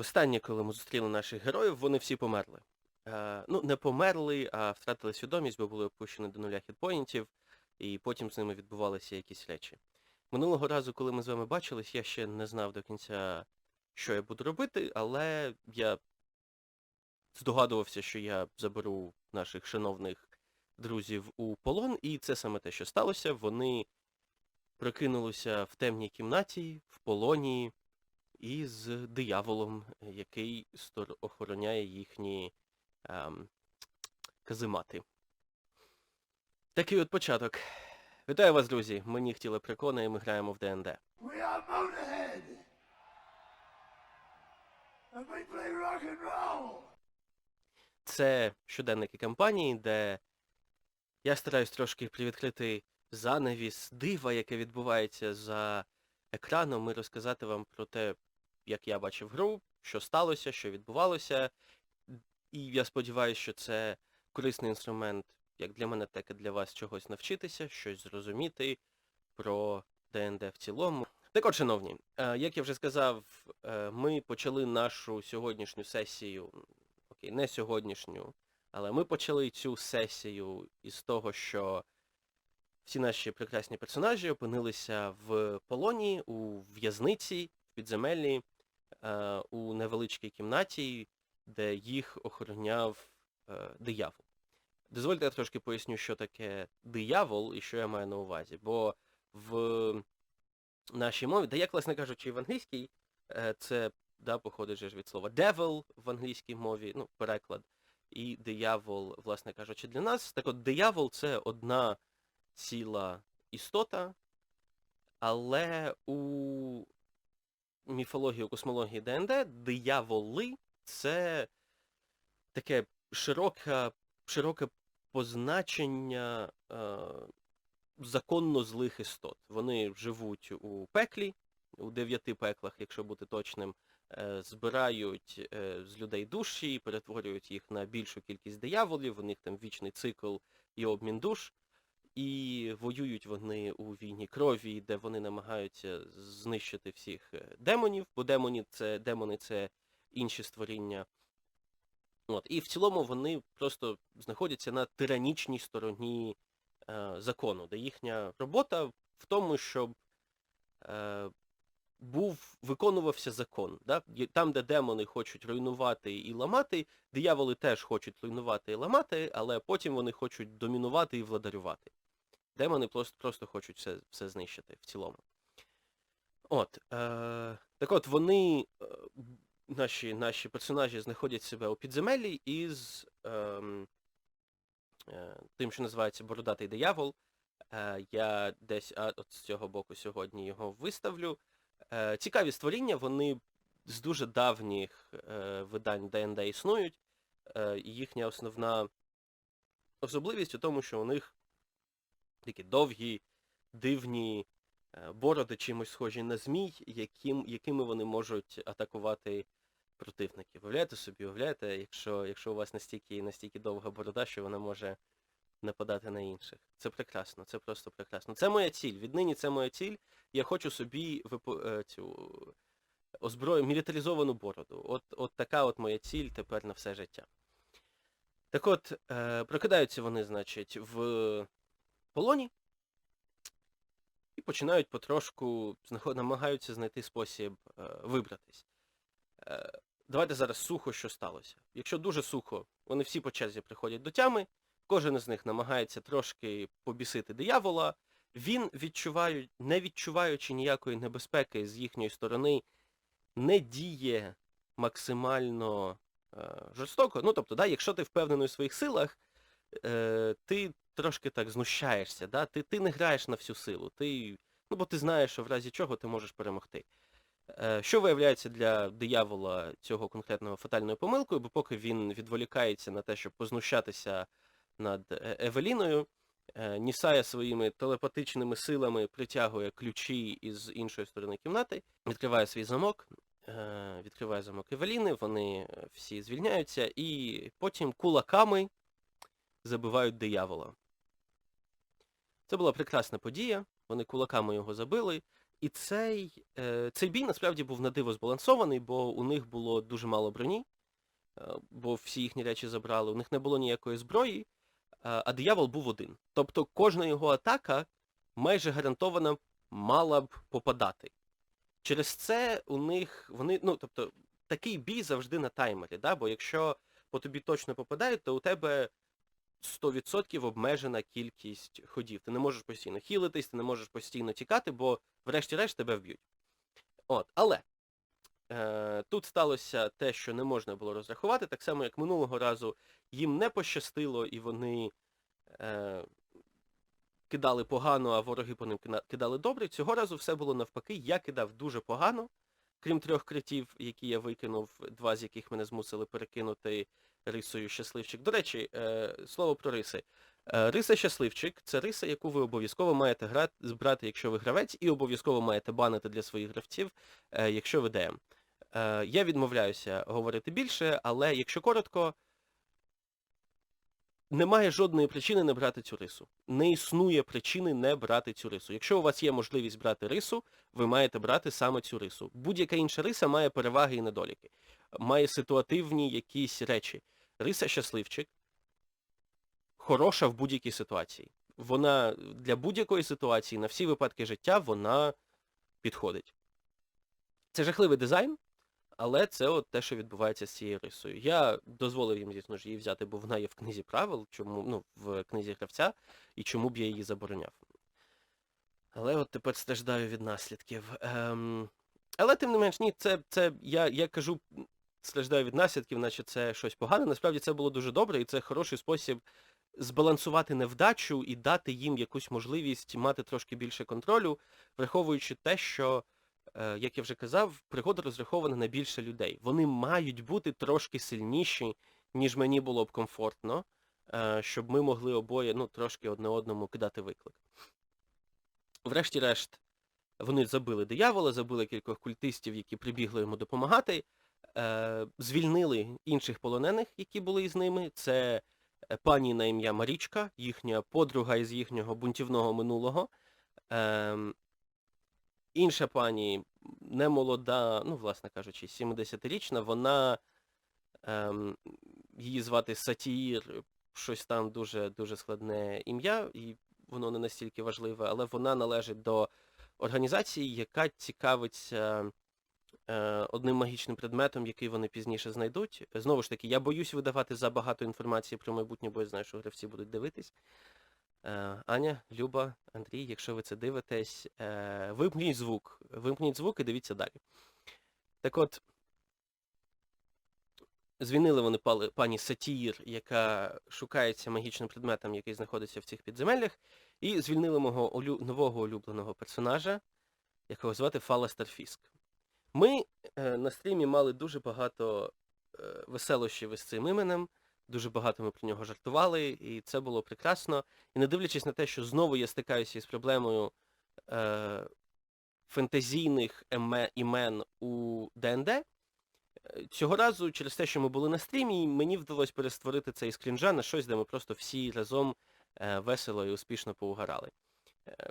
Останнє, коли ми зустріли наших героїв, вони всі померли. Е, ну, не померли, а втратили свідомість, бо були опущені до нуля хітпоінтів, і потім з ними відбувалися якісь речі. Минулого разу, коли ми з вами бачились, я ще не знав до кінця, що я буду робити, але я здогадувався, що я заберу наших шановних друзів у полон, і це саме те, що сталося. Вони прокинулися в темній кімнаті, в полоні, із дияволом, який охороняє їхні ем, каземати. Такий от початок. Вітаю вас, друзі! Мені хотіли прикона, і ми граємо в ДНД. Це щоденники кампанії, де я стараюсь трошки привідкрити занавіс дива, яке відбувається за екраном, і розказати вам про те, як я бачив гру, що сталося, що відбувалося. І я сподіваюся, що це корисний інструмент як для мене, так і для вас чогось навчитися, щось зрозуміти про ДНД в цілому. Так от, шановні, е, як я вже сказав, е, ми почали нашу сьогоднішню сесію, окей, не сьогоднішню, але ми почали цю сесію із того, що всі наші прекрасні персонажі опинилися в полоні, у в'язниці, в підземеллі, у невеличкій кімнаті, де їх охороняв е, диявол. Дозвольте я трошки поясню, що таке диявол і що я маю на увазі. Бо в нашій мові, да як, власне кажучи, і в англійській, е, це да, походить же від слова devil в англійській мові, ну, переклад, і диявол, власне кажучи, для нас. Так от диявол це одна ціла істота, але у міфології, у космології ДНД дияволи це таке широке, широке позначення е, законно злих істот. Вони живуть у пеклі, у дев'яти пеклах, якщо бути точним, е, збирають е, з людей душі, і перетворюють їх на більшу кількість дияволів, у них там вічний цикл і обмін душ. І воюють вони у війні крові, де вони намагаються знищити всіх е, демонів, бо демоні це, демони це інші створіння. От. І в цілому вони просто знаходяться на тиранічній стороні е, закону, де їхня робота в тому, щоб е, був, виконувався закон. Да? Там, де демони хочуть руйнувати і ламати, дияволи теж хочуть руйнувати і ламати, але потім вони хочуть домінувати і владарювати. Демони просто, просто хочуть все, все знищити в цілому. От, е, так от вони, е, наші, наші персонажі знаходять себе у підземеллі із ем, е, тим, що називається Бородатий диявол. Е, я десь а, от з цього боку сьогодні його виставлю. Е, цікаві створіння, вони з дуже давніх е, видань ДНД існують. Е, їхня основна особливість у тому, що у них такі довгі, дивні е, бороди, чимось схожі на змій, яким, якими вони можуть атакувати противників. Уявляєте собі, уявляєте, якщо, якщо у вас настільки, настільки довга борода, що вона може нападати на інших. Це прекрасно, це просто прекрасно. Це моя ціль. Віднині це моя ціль. Я хочу собі випо... е, цю озброю, мілітаризовану бороду. От, от така от моя ціль тепер на все життя. Так от, е, прокидаються вони, значить, в полоні і починають потрошку намагаються знайти спосіб е, вибратись. Е, давайте зараз сухо, що сталося. Якщо дуже сухо, вони всі по черзі приходять до тями, кожен із них намагається трошки побісити диявола, він, відчуває, не відчуваючи ніякої небезпеки з їхньої сторони, не діє максимально е, жорстоко. Ну, тобто, да, якщо ти впевнений у своїх силах, е, ти трошки так знущаєшся, да? ти, ти не граєш на всю силу, ти, ну, бо ти знаєш, що в разі чого ти можеш перемогти. Е, Що виявляється для диявола цього конкретного фатальною помилкою, бо поки він відволікається на те, щоб познущатися над Е- Евеліною, е, Нісая своїми телепатичними силами притягує ключі із іншої сторони кімнати, відкриває свій замок, відкриває замок Евеліни, вони всі звільняються, і потім кулаками забивають диявола. Це була прекрасна подія, вони кулаками його забили, І цей, е, цей бій насправді був на диво збалансований, бо у них було дуже мало броні, е, бо всі їхні речі забрали, у них не було ніякої зброї, а, а диявол був один. Тобто кожна його атака майже гарантовано мала б попадати. Через це у них вони, ну, тобто, такий бій завжди на таймері, да? бо якщо по тобі точно попадають, то у тебе 100% обмежена кількість ходів. Ти не можеш постійно хілитись, ти не можеш постійно тікати, бо врешті-решт тебе вб'ють. От, але е, тут сталося те, що не можна було розрахувати, так само, як минулого разу їм не пощастило, і вони е, кидали погано, а вороги по ним кидали добре. Цього разу все було навпаки. Я кидав дуже погано, крім трьох критів, які я викинув, два з яких мене змусили перекинути рисою щасливчик. До речі, е, слово про риси. Е, Риса щасливчик це риса, яку ви обов'язково маєте збирати, якщо ви гравець, і обов'язково маєте банити для своїх гравців, е, якщо ви ДМ. Е, Я відмовляюся говорити більше, але якщо коротко, немає жодної причини не брати цю рису. Не існує причини не брати цю рису. Якщо у вас є можливість брати рису, ви маєте брати саме цю рису. Будь-яка інша риса має переваги і недоліки. Має ситуативні якісь речі. Риса щасливчик хороша в будь-якій ситуації. Вона для будь-якої ситуації, на всі випадки життя, вона підходить. Це жахливий дизайн, але це от те, що відбувається з цією рисою. Я дозволив їм, звісно ж, її взяти, бо вона є в книзі правил, чому, ну, в книзі гравця, і чому б я її забороняв. Але от тепер страждаю від наслідків. Ем... Але тим не менш, ні, це, це я, я кажу, страждаю від наслідків, наче це щось погане. Насправді це було дуже добре, і це хороший спосіб збалансувати невдачу і дати їм якусь можливість мати трошки більше контролю, враховуючи те, що, е, як я вже казав, пригода розрахована на більше людей. Вони мають бути трошки сильніші, ніж мені було б комфортно, е, щоб ми могли обоє ну, трошки одне одному кидати виклик. Врешті-решт, вони забили диявола, забили кількох культистів, які прибігли йому допомагати, звільнили інших полонених, які були із ними. Це е, пані на ім'я Марічка, їхня подруга із їхнього бунтівного минулого. Ем, інша пані, немолода, ну, власне кажучи, 70-річна, вона, ем, її звати Сатіїр, щось там дуже, дуже складне ім'я, і воно не настільки важливе, але вона належить до організації, яка цікавиться е, одним магічним предметом, який вони пізніше знайдуть. Знову ж таки, я боюсь видавати забагато інформації про майбутнє, бо я знаю, що гравці будуть дивитись. Е, Аня, Люба, Андрій, якщо ви це дивитесь, е, вимкніть звук. Вимкніть звук і дивіться далі. Так от, звільнили вони пані Сатір, яка шукається магічним предметом, який знаходиться в цих підземеллях, і звільнили мого нового улюбленого персонажа, якого звати Фаластер Фіск. Ми е, на стрімі мали дуже багато е, веселощів із цим іменем, дуже багато ми про нього жартували, і це було прекрасно. І не дивлячись на те, що знову я стикаюся із проблемою е, фентезійних імен у ДНД, е, цього разу, через те, що ми були на стрімі, мені вдалося перестворити цей скрінжа на щось, де ми просто всі разом весело і успішно поугарали.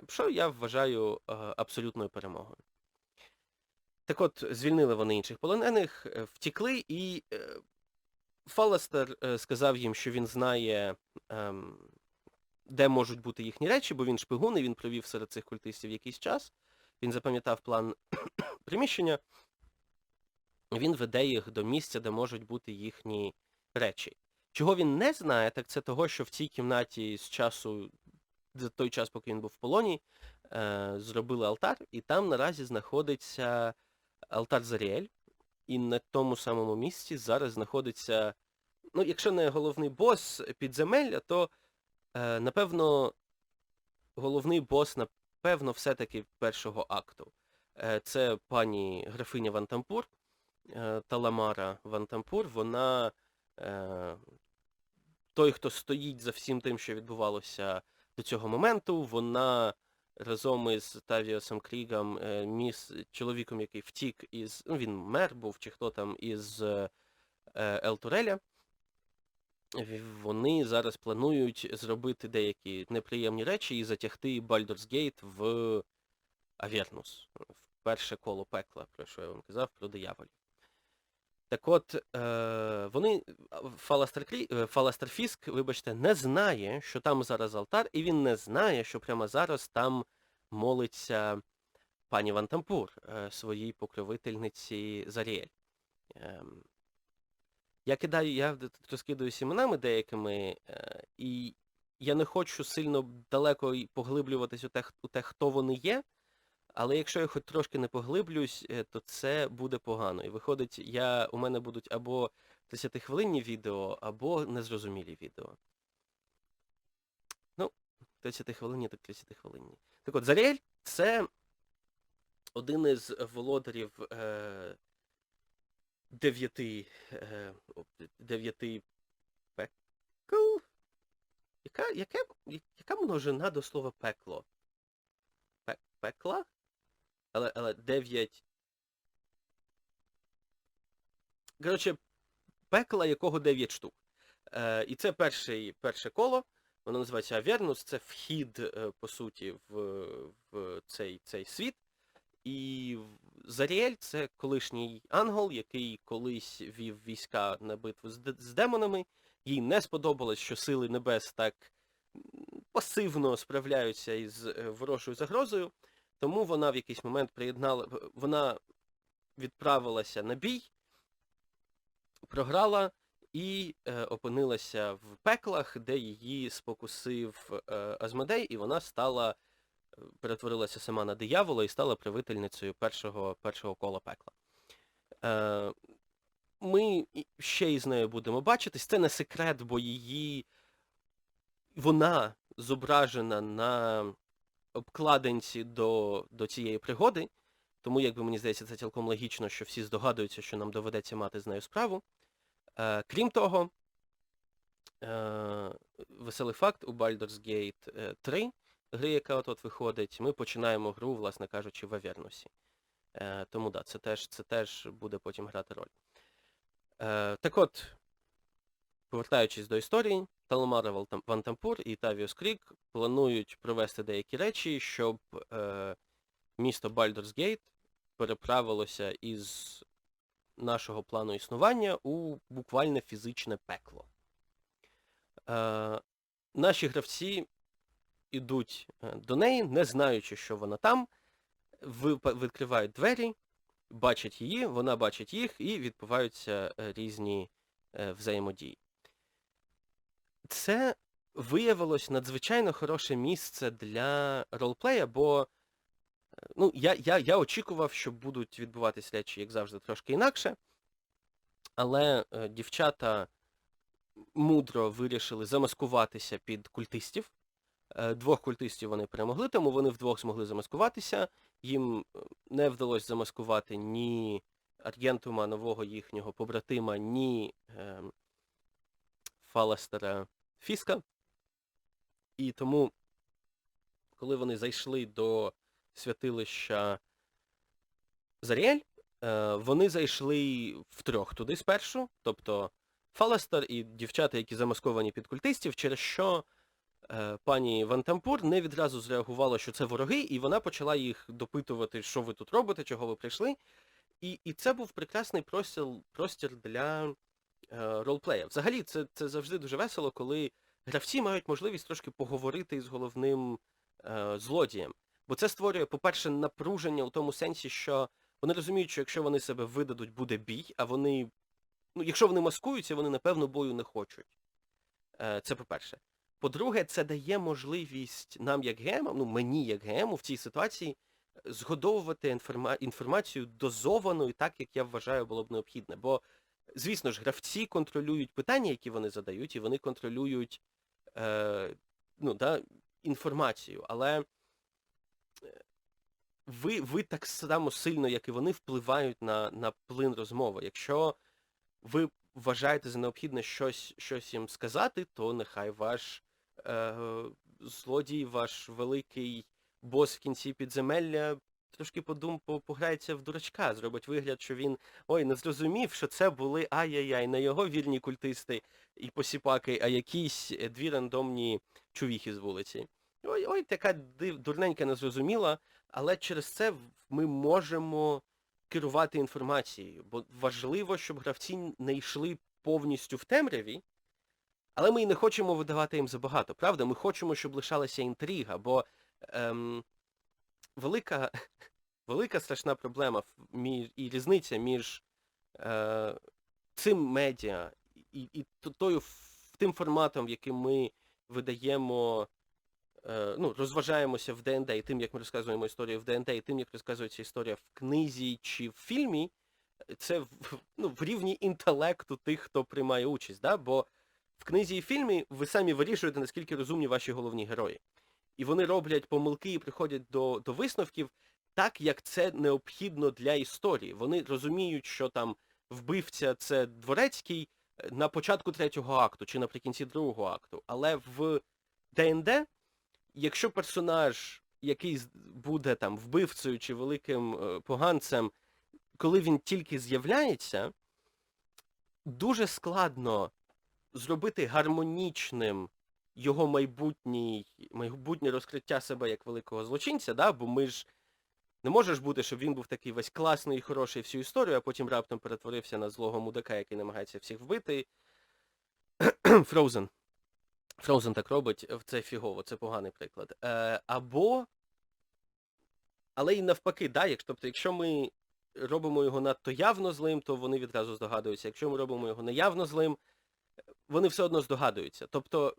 Що я вважаю абсолютною перемогою. Так от, звільнили вони інших полонених, е, втікли, і е, Фаластер е, сказав їм, що він знає, ем, де можуть бути їхні речі, бо він шпигун, і він провів серед цих культистів якийсь час. Він запам'ятав план приміщення. Він веде їх до місця, де можуть бути їхні речі. Чого він не знає, так це того, що в цій кімнаті з часу, за той час, поки він був в полоні, зробили алтар, і там наразі знаходиться алтар Заріель, і на тому самому місці зараз знаходиться, ну, якщо не головний бос підземелля, то, е, напевно, головний бос, напевно, все-таки першого акту. Е, це пані графиня Вантампур, е, Таламара Вантампур, вона е, той, хто стоїть за всім тим, що відбувалося до цього моменту, вона разом із Тавіосом Крігом, е, міс, чоловіком, який втік із, ну він мер був, чи хто там, із е, Елтуреля, вони зараз планують зробити деякі неприємні речі і затягти Baldur's Gate в Авєрнус, в перше коло пекла, про що я вам казав, про дияволів. Так от, е, вони, е, Фаластер вибачте, не знає, що там зараз алтар, і він не знає, що прямо зараз там молиться пані Вантампур, е, своїй покровительниці Заріель. Ем, я кидаю, я розкидаюсь іменами деякими, е, і я не хочу сильно далеко поглиблюватись у те, у те, хто вони є, але якщо я хоч трошки не поглиблюсь, е, то це буде погано. І виходить, я, у мене будуть або 30-хвилинні відео, або незрозумілі відео. Ну, 30-хвилинні, так 30-хвилинні. Так от, Заріель це один із володарів е, дев'яти е, дев'яти пекл. Яка, яке, яка множина до слова пекло? Пекла? Але, але дев'ять. Коротше, пекла, якого дев'ять штук. Е, і це перший, перше коло. Воно називається Авернус, це вхід, е, по суті, в, в цей, цей світ. І Заріель це колишній ангел, який колись вів війська на битву з, з демонами. Їй не сподобалось, що сили небес так пасивно справляються із е, ворожою загрозою. Тому вона в якийсь момент приєднала, вона відправилася на бій, програла і е, опинилася в пеклах, де її спокусив е, Азмодей, і вона стала е, перетворилася сама на диявола і стала правительницею першого, першого кола пекла. Е, ми ще із нею будемо бачитись. Це не секрет, бо її вона зображена на обкладинці до, до цієї пригоди. Тому, якби мені здається, це цілком логічно, що всі здогадуються, що нам доведеться мати з нею справу. Е, крім того, е, веселий факт, у Baldur's Gate е, 3 гри, яка от виходить, ми починаємо гру, власне кажучи, в Авернусі. Е, тому да, це теж, це теж буде потім грати роль. Е, так от, повертаючись до історії, Таламара Вантампур і Тавіус Крік планують провести деякі речі, щоб е, місто Baldur's Gate переправилося із нашого плану існування у буквальне фізичне пекло. Е, наші гравці ідуть е, до неї, не знаючи, що вона там, відкривають двері, бачать її, вона бачить їх, і відбуваються е, різні е, взаємодії. Це виявилось надзвичайно хороше місце для ролплея, бо е, ну, я, я, я очікував, що будуть відбуватись речі, як завжди, трошки інакше. Але е, дівчата мудро вирішили замаскуватися під культистів. Е, Двох культистів вони перемогли, тому вони вдвох змогли замаскуватися. Їм е, не вдалося замаскувати ні Аргентума, нового їхнього побратима, ні е, Фаластера Фіска. І тому, коли вони зайшли до святилища Заріель, е, вони зайшли втрьох туди спершу, тобто Фаластер і дівчата, які замасковані під культистів, через що е, пані Вантампур не відразу зреагувала, що це вороги, і вона почала їх допитувати, що ви тут робите, чого ви прийшли. І, і це був прекрасний простір, простір для ролплея. Взагалі, це, це завжди дуже весело, коли гравці мають можливість трошки поговорити із головним е, злодієм. Бо це створює, по-перше, напруження у тому сенсі, що вони розуміють, що якщо вони себе видадуть, буде бій, а вони. Ну, якщо вони маскуються, вони, напевно, бою не хочуть. Е, це по-перше. По-друге, це дає можливість нам, як ГМам, ну мені як ГМу в цій ситуації, е, згодовувати інформа... інформацію дозовано і так, як я вважаю, було б необхідне. Бо, звісно ж, гравці контролюють питання, які вони задають, і вони контролюють е, ну, да, інформацію. Але е, ви, ви так само сильно, як і вони, впливають на, на плин розмови. Якщо ви вважаєте за необхідне щось, щось їм сказати, то нехай ваш е, злодій, ваш великий бос в кінці підземелля трошки подум, пограється в дурачка, зробить вигляд, що він ой, не зрозумів, що це були ай-яй-яй, не його вірні культисти і посіпаки, а якісь е, дві рандомні чувіхи з вулиці. Ой, ой, така див, дурненька незрозуміла, але через це ми можемо керувати інформацією, бо важливо, щоб гравці не йшли повністю в темряві, але ми і не хочемо видавати їм забагато, правда? Ми хочемо, щоб лишалася інтрига, бо ем, велика, велика страшна проблема і різниця між е, цим медіа і, і тою, тим форматом, яким ми видаємо, е, ну, розважаємося в ДНД, і тим, як ми розказуємо історію в ДНД, і тим, як розказується історія в книзі чи в фільмі, це в, ну, в рівні інтелекту тих, хто приймає участь. Да? Бо в книзі і фільмі ви самі вирішуєте, наскільки розумні ваші головні герої. І вони роблять помилки і приходять до, до висновків так, як це необхідно для історії. Вони розуміють, що там вбивця це дворецький е, на початку третього акту чи наприкінці другого акту. Але в ДНД, якщо персонаж, який буде там вбивцею чи великим е, поганцем, коли він тільки з'являється, дуже складно зробити гармонічним його майбутній, майбутнє розкриття себе як великого злочинця, да? бо ми ж не може ж бути, щоб він був такий весь класний і хороший всю історію, а потім раптом перетворився на злого мудака, який намагається всіх вбити. Frozen. Frozen так робить, це фігово, це поганий приклад. Е, або. Але і навпаки, да, як, тобто, якщо ми робимо його надто явно злим, то вони відразу здогадуються. Якщо ми робимо його неявно злим, вони все одно здогадуються. Тобто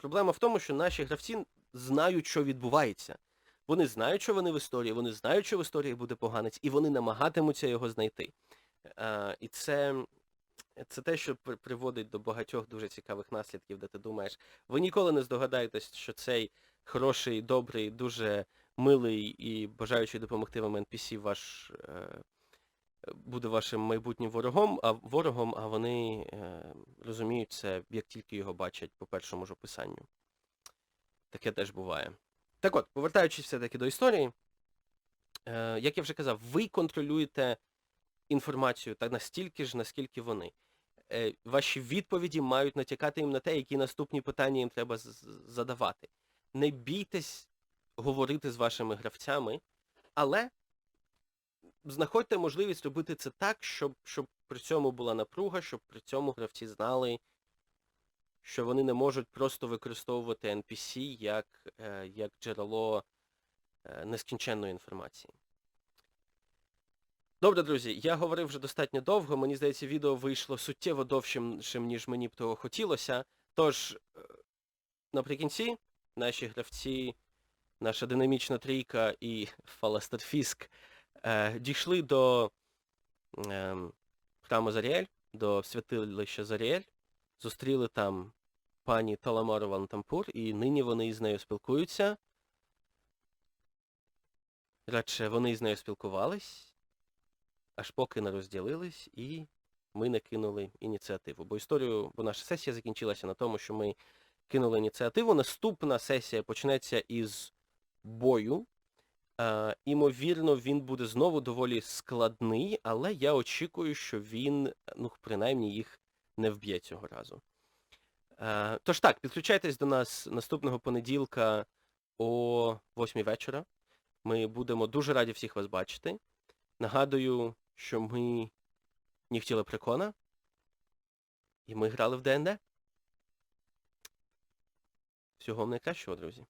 проблема в тому, що наші гравці знають, що відбувається. Вони знають, що вони в історії, вони знають, що в історії буде поганець, і вони намагатимуться його знайти. Е, і це, це те, що при- приводить до багатьох дуже цікавих наслідків, де ти думаєш, ви ніколи не здогадаєтесь, що цей хороший, добрий, дуже милий і бажаючий допомогти вам NPC ваш е, буде вашим майбутнім ворогом, а ворогом, а вони е, розуміють це, як тільки його бачать по першому ж описанню. Таке теж буває. Так от, повертаючись все-таки до історії, е, як я вже казав, ви контролюєте інформацію так настільки ж, наскільки вони. Е, ваші відповіді мають натякати їм на те, які наступні питання їм треба задавати. Не бійтесь говорити з вашими гравцями, але знаходьте можливість робити це так, щоб, щоб при цьому була напруга, щоб при цьому гравці знали, що вони не можуть просто використовувати NPC як, е, як джерело е, нескінченної інформації. Добре, друзі, я говорив вже достатньо довго. Мені здається, відео вийшло суттєво довшим, ніж мені б того хотілося. Тож, е, наприкінці, наші гравці, наша динамічна трійка і Фаластер Фіск е, дійшли до е, храму Заріель, до святилища Заріель, зустріли там пані Таламару Вантампур, і нині вони із нею спілкуються. Радше вони з нею спілкувались, аж поки не розділились, і ми не кинули ініціативу. Бо історію, бо наша сесія закінчилася на тому, що ми кинули ініціативу. Наступна сесія почнеться із бою. Е, імовірно, він буде знову доволі складний, але я очікую, що він, ну, принаймні, їх не вб'є цього разу. Е, тож так, підключайтесь до нас наступного понеділка о 8 вечора. Ми будемо дуже раді всіх вас бачити. Нагадую, що ми нігтіли прикона, і ми грали в ДНД. Всього найкращого, друзі.